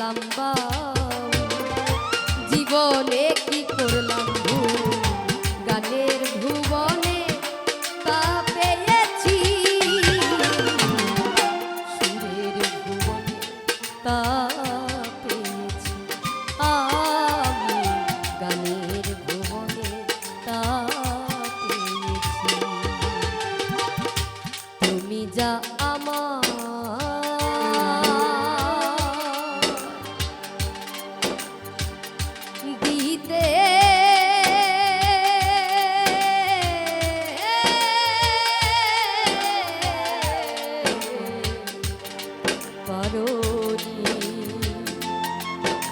লম্বা। জীবনে কি করলাম গানের ভুবনে তা পেয়েছি। সুরের ভুবনে তা যা আমার দিতে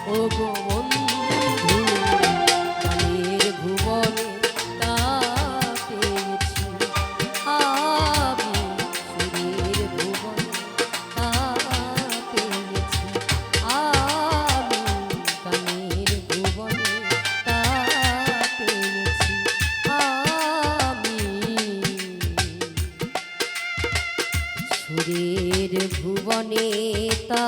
ও গো সুরের ভুবনে তা